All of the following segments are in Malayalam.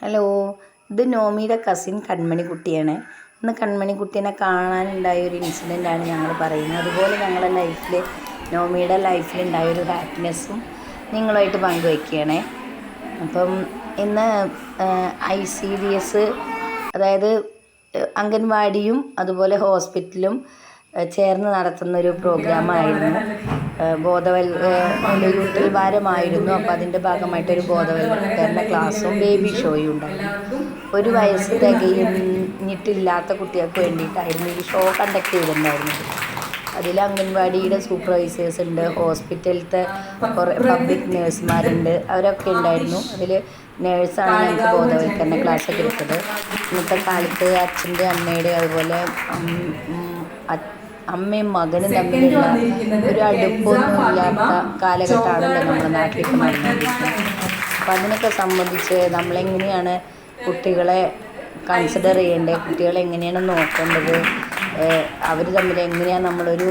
ഹലോ ഇത് നോമിയുടെ കസിൻ കൺമണി കൺമണിക്കുട്ടിയാണ്. ഇന്ന് കൺമണിക്കുട്ടീനെ കാണാനുണ്ടായ ഒരു ഇൻസിഡന്റ് ആണ് ഞങ്ങൾ പറയുന്നത്. അതുപോലെ ഞങ്ങളുടെ ലൈഫിൽ നോമിയുടെ ലൈഫിലുണ്ടായ ഒരു ഹാപ്പിനെസ്സും നിങ്ങളുമായിട്ട് പങ്കുവയ്ക്കുകയാണേ അപ്പം ഇന്ന് ഐ സി ഡി എസ് അതായത് അംഗൻവാടിയും അതുപോലെ ഹോസ്പിറ്റലും ചേർന്ന് നടത്തുന്ന ഒരു പ്രോഗ്രാമായിരുന്നു. ഏഹ് ബോധവൽ ഏഹ് യൂത്തിൽ വാരമായിരുന്നു അപ്പോൾ അതിന്റെ ഭാഗമായിട്ടൊരു ബോധവൽക്കരണ ക്ലാസ്സും ബേബി ഷോയും ഉണ്ടായിരുന്നു ഒരു വയസ്സ് തികഞ്ഞിട്ടില്ലാത്ത കുട്ടികൾക്ക് വേണ്ടിയിട്ടായിരുന്നു ഈ ഷോ കണ്ടക്ട് ചെയ്തിട്ടുണ്ടായിരുന്നത്. അതിൽ അംഗൻവാടിയുടെ സൂപ്പർവൈസേഴ്സ് ഉണ്ട് ഹോസ്പിറ്റലത്തെ കുറേ പബ്ലിക് നേഴ്സുമാരുണ്ട് അവരൊക്കെ ഉണ്ടായിരുന്നു. അതിൽ നേഴ്സാണ് ഞങ്ങൾക്ക് ബോധവൽക്കരണ ക്ലാസ് ഒക്കെ എടുത്തത്. ഇന്നത്തെ കാലത്ത് അച്ഛന്റെ അമ്മയുടെ അതുപോലെ അമ്മയും മകനും തമ്മിലുള്ള ഒരു അടുപ്പൊന്നും ഇല്ലാത്ത കാലഘട്ടമാണല്ലോ നമ്മുടെ നാട്ടിലേക്ക് നടന്നുകൊണ്ടിരിക്കുന്നത് അപ്പം അതിനൊക്കെ സംബന്ധിച്ച് നമ്മളെങ്ങനെയാണ് കുട്ടികളെ കൺസിഡർ ചെയ്യേണ്ടത്? കുട്ടികളെ എങ്ങനെയാണ് നോക്കേണ്ടത്? അവർ തമ്മിൽ എങ്ങനെയാണ് നമ്മളൊരു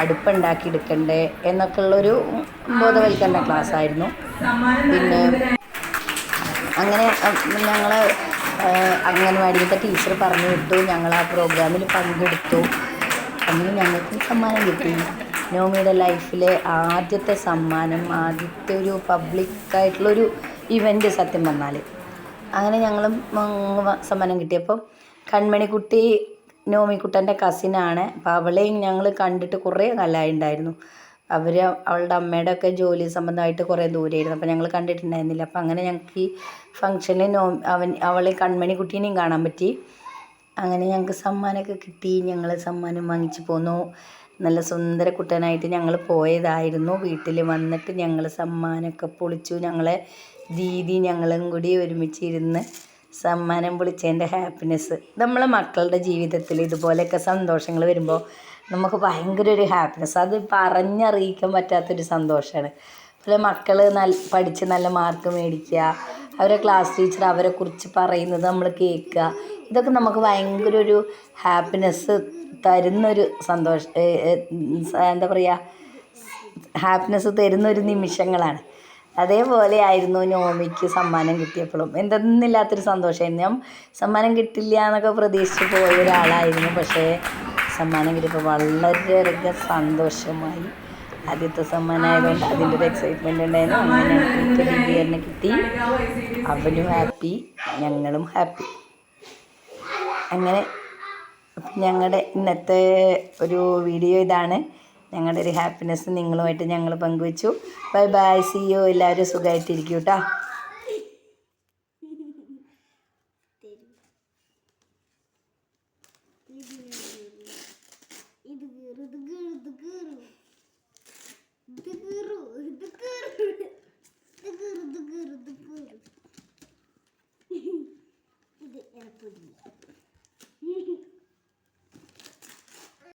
അടുപ്പുണ്ടാക്കി എടുക്കേണ്ടത് എന്നൊക്കെ ഉള്ളൊരു ബോധവൽക്കരണ ക്ലാസ് ആയിരുന്നു പിന്നെ അങ്ങനെ ഞങ്ങൾ അംഗൻവാടിയിലത്തെ ടീച്ചർ പറഞ്ഞു വിട്ടു ഞങ്ങൾ ആ പ്രോഗ്രാമിൽ പങ്കെടുത്തു. അങ്ങനെ ഞങ്ങൾക്ക് സമ്മാനം കിട്ടി. നോമിയുടെ ലൈഫിലെ ആദ്യത്തെ സമ്മാനം ആദ്യത്തെ ഒരു പബ്ലിക്കായിട്ടുള്ളൊരു ഇവന്റ് സത്യം പറഞ്ഞാൽ അങ്ങനെ ഞങ്ങളും സമ്മാനം കിട്ടിയപ്പോൾ കൺമണിക്കുട്ടി നോമിക്കുട്ടന്റെ കസിനാണ് അപ്പോൾ അവളെയും ഞങ്ങൾ കണ്ടിട്ട് കുറേ കാലമായിട്ടുണ്ടായിരുന്നു അവർ അവളുടെ അമ്മയുടെ ഒക്കെ ജോലി സംബന്ധമായിട്ട് കുറേ ദൂരെയായിരുന്നു. അപ്പോൾ ഞങ്ങൾ കണ്ടിട്ടുണ്ടായിരുന്നില്ല. അപ്പോൾ അങ്ങനെ ഞങ്ങൾക്ക് ഈ ഫംഗ്ഷനിൽ നോ അവൻ അവളെ കൺമണിക്കുട്ടീനെയും കാണാൻ പറ്റി. അങ്ങനെ ഞങ്ങൾക്ക് സമ്മാനമൊക്കെ കിട്ടി. ഞങ്ങൾ സമ്മാനം വാങ്ങിച്ചു പോന്നു. നല്ല സുന്ദര കുട്ടനായിട്ട് ഞങ്ങൾ പോയതായിരുന്നു. വീട്ടിൽ വന്നിട്ട് ഞങ്ങൾ സമ്മാനമൊക്കെ പൊളിച്ചു. ഞങ്ങളെ ദീദി ഞങ്ങളും കൂടി ഒരുമിച്ചിരുന്ന് സമ്മാനം പൊളിച്ചതിന്റെ ഹാപ്പിനെസ് നമ്മളെ മക്കളുടെ ജീവിതത്തിൽ ഇതുപോലെയൊക്കെ സന്തോഷങ്ങൾ വരുമ്പോൾ നമുക്ക് ഭയങ്കര ഒരു ഹാപ്പിനെസ് അത് പറഞ്ഞറിയിക്കാൻ പറ്റാത്തൊരു സന്തോഷമാണ്. അതുപോലെ മക്കൾ നല്ല പഠിച്ച് നല്ല മാർക്ക് മേടിക്കുക. അവരെ ക്ലാസ് ടീച്ചർ അവരെക്കുറിച്ച് പറയുന്നത് നമ്മൾ കേൾക്കുക. ഇതൊക്കെ നമുക്ക് ഭയങ്കര ഒരു ഹാപ്പിനെസ് തരുന്നൊരു സന്തോഷം എന്താ പറയുക ഹാപ്പിനെസ് തരുന്നൊരു നിമിഷങ്ങളാണ്. അതേപോലെ ആയിരുന്നു നോമിക്ക് സമ്മാനം കിട്ടിയപ്പോഴും. എന്തെന്നില്ലാത്തൊരു സന്തോഷമായിരുന്നു. ഞാൻ സമ്മാനം കിട്ടില്ല എന്നൊക്കെ പ്രതീക്ഷിച്ച് പോയ ഒരാളായിരുന്നു. പക്ഷേ സമ്മാനം കിട്ടിയപ്പോൾ വളരെയധികം സന്തോഷമായി. ആദ്യത്തെ സമ്മാനമായതുകൊണ്ട് അതിന്റെ ഒരു എക്സൈറ്റ്മെന്റ് ഉണ്ടായിരുന്നു. അങ്ങനെ കിട്ടി. അവനും ഹാപ്പി ഞങ്ങളും ഹാപ്പി അങ്ങനെ ഞങ്ങളുടെ ഇന്നത്തെ ഒരു വീഡിയോ ഇതാണ്. ഞങ്ങളുടെ ഒരു ഹാപ്പിനെസ് നിങ്ങളുമായിട്ട് ഞങ്ങൾ പങ്കുവച്ചു. ബൈ ബൈ സി യു എല്ലാവരും സുഖമായിട്ടിരിക്കും കേട്ടോ ഇത് ഇത് ഇത്